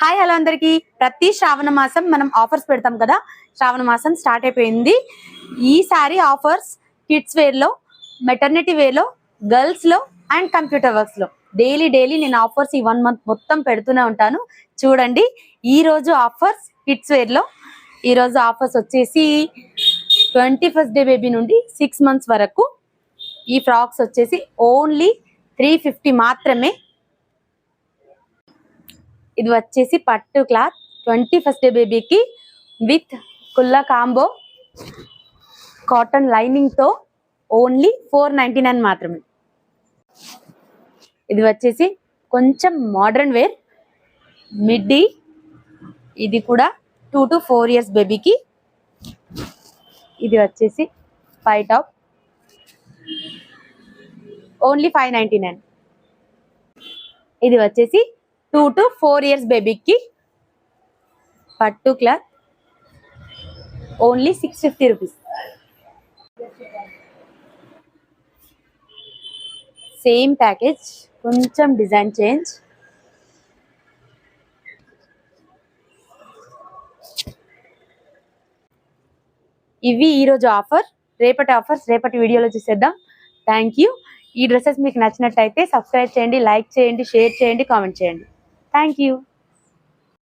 Hi hello అందరికీ. ప్రతి శ్రావణ మాసం మనం ఆఫర్స్ పెడతాం కదా? శ్రావణ మాసం స్టార్ట్ అయిపోయింది. ఈసారి ఆఫర్స్ కిడ్స్ వేర్లో మెటర్నిటీ వేర్లో గర్ల్స్లో అండ్ కంప్యూటర్ వర్క్స్లో డైలీ డైలీ నేను ఆఫర్స్ ఈ వన్ మంత్ మొత్తం పెడుతూనే ఉంటాను. చూడండి ఈరోజు ఆఫర్స్ కిడ్స్ వేర్లో ఈరోజు ఆఫర్స్ వచ్చేసి ట్వంటీ ఫస్ట్ డే బేబీ నుండి సిక్స్ మంత్స్ వరకు. ఈ ఫ్రాక్స్ వచ్చేసి ఓన్లీ త్రీ ఫిఫ్టీ మాత్రమే. ఇది వచ్చేసి పట్టు క్లాత్ ట్వంటీ ఫస్ట్ డే బేబీకి విత్ కుల్లా కాంబో కాటన్ లైనింగ్తో ఓన్లీ ఫోర్ నైంటీ నైన్ మాత్రమే. ఇది వచ్చేసి కొంచెం మోడర్న్ వేర్ మిడ్డీ ఇది కూడా టూ టు ఫోర్ ఇయర్స్ బేబీకి. ఇది వచ్చేసి five top. Only five ninety nine. ఇది వచ్చేసి టూ టు ఫోర్ ఇయర్స్ బేబీకి పట్టు cloth. Only six fifty rupees. Same package కొంచెం డిజైన్ చేంజ్. ఇవి ఈరోజు ఆఫర్. రేపటి ఆఫర్స్ రేపటి వీడియోలో చూసేద్దాం. Thank you. ఈ డ్రెస్సెస్ మీకు నచ్చినట్టయితే సబ్స్క్రైబ్ చేయండి లైక్ చేయండి షేర్ చేయండి కామెంట్ చేయండి. Thank you